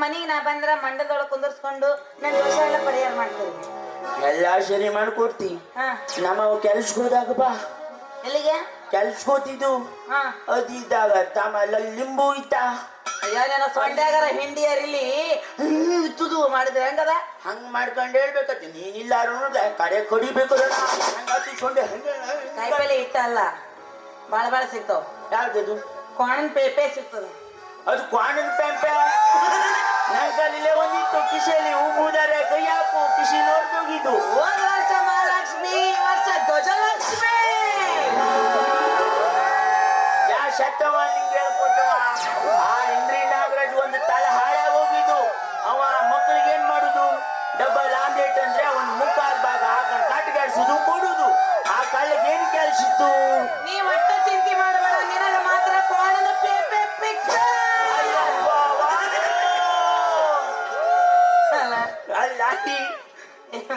ಮಂತ್ರವಾದಿ ಅಂದ್ರೆ ನಿಮ್ ಮನಿಗೆ ನಾ ಬಂದ್ರ ಮಂಡದೊಳಗೆ ಕುಂದರ್ಸ್ಕೊಂಡು ನನ್ ದೋಷ ಎಲ್ಲ ಪರಿಹಾರ ಮಾಡ್ತೀನಿ. ಎಲ್ಲಾ ಸರಿ ಮಾಡ್ಕೊಡ್ತಿ. ಹಾ. ನಮ್ಮ ಕೆಲ್ಸಕ್ಕೆ ಹೋದಾಗ ಬಾ. ಎಲ್ಲಿಗೆ? ಕೆಲ್ಸಕ್ಕೆ ಹೋತಿದ್ದು ಹಾ. ಅದಿದ್ದಾಗ ತಮ್ಮ ಲಿಂಬು ಇತ್ತ? ಅಯ್ಯೋ ನನ್ನ ಸೊಂಡ್ಯಾಗರ ಹಿಂಡಿಯರಿಲಿ ಇತ್ತುದು ಮಾಡಿದ್ರೆ ಹೆಂಗದ? ಹಂಗ್ ಮಾಡ್ಕೊಂಡು ಹೇಳ್ಬೇಕತ್ತೆ ನೀನಿಲ್ಲ ಅನ್ನೋದ ಕಡೆ ಕಡಿಬೇಕು ಹಂಗ ಹತ್ತಿಸ್ಕೊಂಡೆ ಹಂಗೆ. ಕಾಯಿಪಲ್ಲೆ ಇಟ್ಟ ಅಲ್ಲ. ಬಾಳ ಬಾಳ ಸಿಗ್ತಾವ. ಯಾವ್ದದು ಕೋಣನ್ ಪೇಪೆ ಸಿಗ್ತದ. ಅದು ಕ್ವಾಣನ್ ಪೆಂಪೆ? ಕಿಸಿ ನೋಡ್ದೋಗಿದ್ದು ಹೋದ ವರ್ಷ ಮಹಾಲಕ್ಷ್ಮಿ ಈ ವರ್ಷ ಧ್ವಜಲಕ್ಷ್ಮಿ. ಯಾ ಶತವ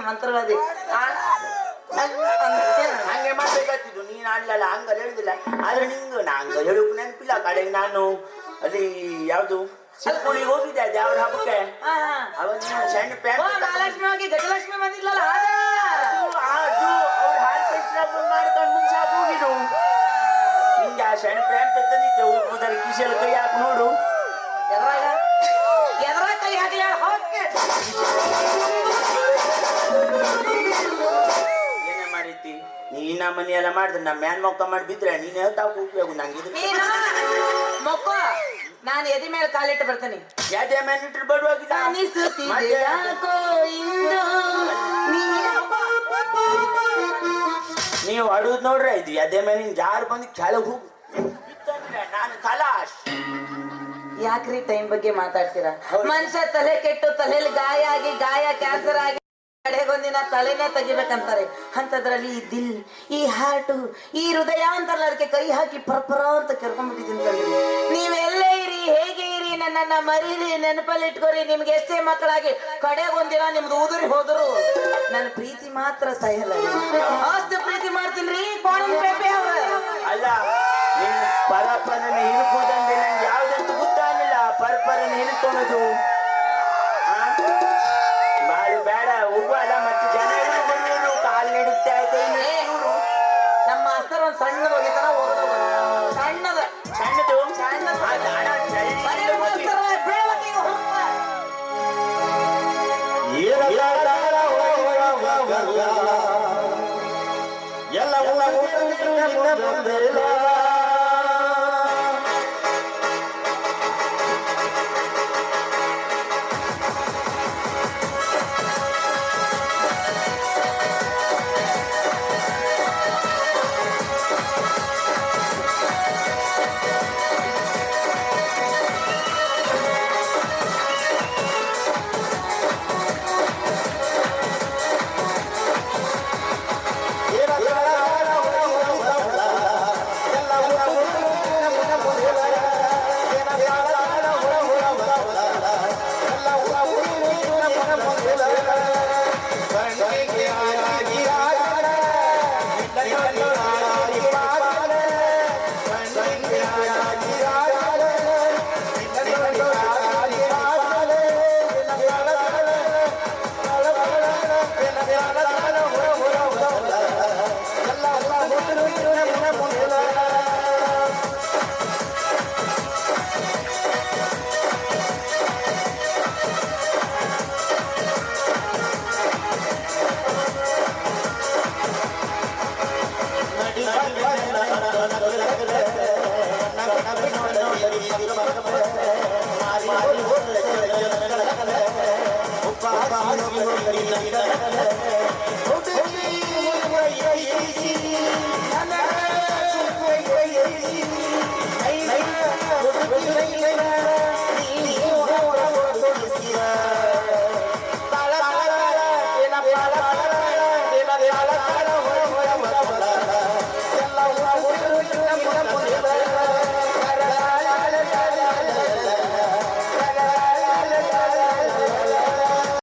ಮಂತ್ರವಾದಿ ಹಂಗೆ ಮಾಡ್ಬೇಕಾಗ್ತಿದ್ದು ನೀನ್ ಆಡ್ಲಲ್ಲ ಹಂಗಲ್ಲ ಹೇಳುದಿಲ್ಲ ಆದ್ರೆ ನಿಂಗೆ ನಾ ಹಂಗ ಹೇಳಕ್ ನೆನಪಿಲ್ಲ ಕಡೆಗೆ ನಾನು. ಅಲ್ಲಿ ಯಾವ್ದು? ಸಿಕ್ಕುಳಿಗೆ ಹೋಗಿದ್ದೆ ದೇವ್ರ ಹಬ್ಬಕ್ಕೆ. ಸಣ್ಣ ಪ್ಯಾಂಟ್ ಮಹಾಲಕ್ಷ್ಮಿ ಹೋಗಿ ಗಜಲಕ್ಷ್ಮಿ ಬಂದಿದ್ಲಲ್ಲ ಅದ. ಅವ್ರ ಹಾಲ್ ಕೈಸ್ಲಾಗ ಮಾಡ್ಕೊಂಡು ಮುಗ್ಸಾಕ್ ಹೋಗಿದ್ದು. ನಿಂಗೆ ಆ ಸಣ್ಣ ಪ್ಯಾಂಟ್ ತಂದಿತ್ತೆ ಹೋಗ್ಬೋದಾರೆ ಕಿಶಲ್ ಕೈ ಹಾಕಿ ನೋಡು. ಎದ್ರಾಗ? ಎದ್ರಾಗ ಕೈ ಹಾಕಿ ಹೋಗಿ ಏನೇ ನೀ ನೀನ ಮನಿ ಎಲ್ಲ ಮಾಡಿದ್ರೆ ನಮ್ಮ ಮ್ಯಾನ್ ಮೊಕ್ಕ ಮಾಡಿ ಬಿದ್ರೆ ನೀನ್ ಹೇಳ್ತಾ ಉಪಯೋಗ ನಂಗೆ ನೀನು ಮೊಕ್ಕ ನಾನು ಎದಿ ಮೇಲೆ ಕಾಲಿಟ್ಟು ಬರ್ತೇನೆ. ಯಾವ್ದೇ ಮ್ಯಾನ್ ಇಟ್ರು ಬರುವಾಗಿಲ್ಲ ಅನಿಸುತ್ತಿದೆ ಯಾಕೋ ಇಂದು ನೀವು ಅಡುದ್ ನೋಡ್ರೆ ಇದು ಎದೆ ಮೇಲೆ ಜಾರ್ ಬಂದು ಕೆಳಗೆ ಹೋಗು. ನಾನು ಕಲಾಶ್. ಯಾಕ್ರಿ ಟೈಮ್ ಬಗ್ಗೆ ಮಾತಾಡ್ತೀರಾ. ಮನುಷ್ಯ ತಲೆ ಕೆಟ್ಟು ತಲೆಯಲ್ಲಿ ಗಾಯ ಆಗಿ ಗಾಯ ಕ್ಯಾನ್ಸರ್ ಆಗಿ. ಕಡೆಗೊಂದಿನ ತಲೆನೇ ತೆಗಿಬೇಕಂತಾರೆ. ಅಂತದ್ರಲ್ಲಿ ಈ ದಿಲ್, ಈ ಹಾರ್ಟು ಈ ಹೃದಯ ಅಂತಾರಲ್ಲ ಅದಕ್ಕೆ ಕೈ ಹಾಕಿ ಪರಪರ ಅಂತ ಕರ್ಕೊಂಡ್ಬಿಟ್ಟಿದ್ದೀನಿ ನೀವೆಲ್ಲೇ ಇರಿ, ಹೇಗೆ ಇರಿ, ನನ್ನನ್ನ ಮರೀರಿ ನೆನಪಲ್ಲಿ ಇಟ್ಕೋರಿ ನಿಮ್ಗೆ ಎಷ್ಟೇ ಮಕ್ಕಳಾಗಿ ಕಡೆಗೊಂದಿನ ನಿಮ್ದು ಉದುರಿ ಹೋದ್ರು. ನನ್ನ ಪ್ರೀತಿ ಮಾತ್ರ ಸಹಲ್ಲ ಅಷ್ಟು ಪ್ರೀತಿ ಮಾಡ್ತೀನಿ ನಿನ್ನ ಪರಪ್ಪನ ಹಿಡ್ಕೋದಂದ್ರೆ ನಂಗೆ ಯಾವ್ದಂತ ಗೊತ್ತಾಗಲಿಲ್ಲ. ಪರಪರನ ಹಿಡ್ಕೊಳೋದು. ಎಲ್ಲ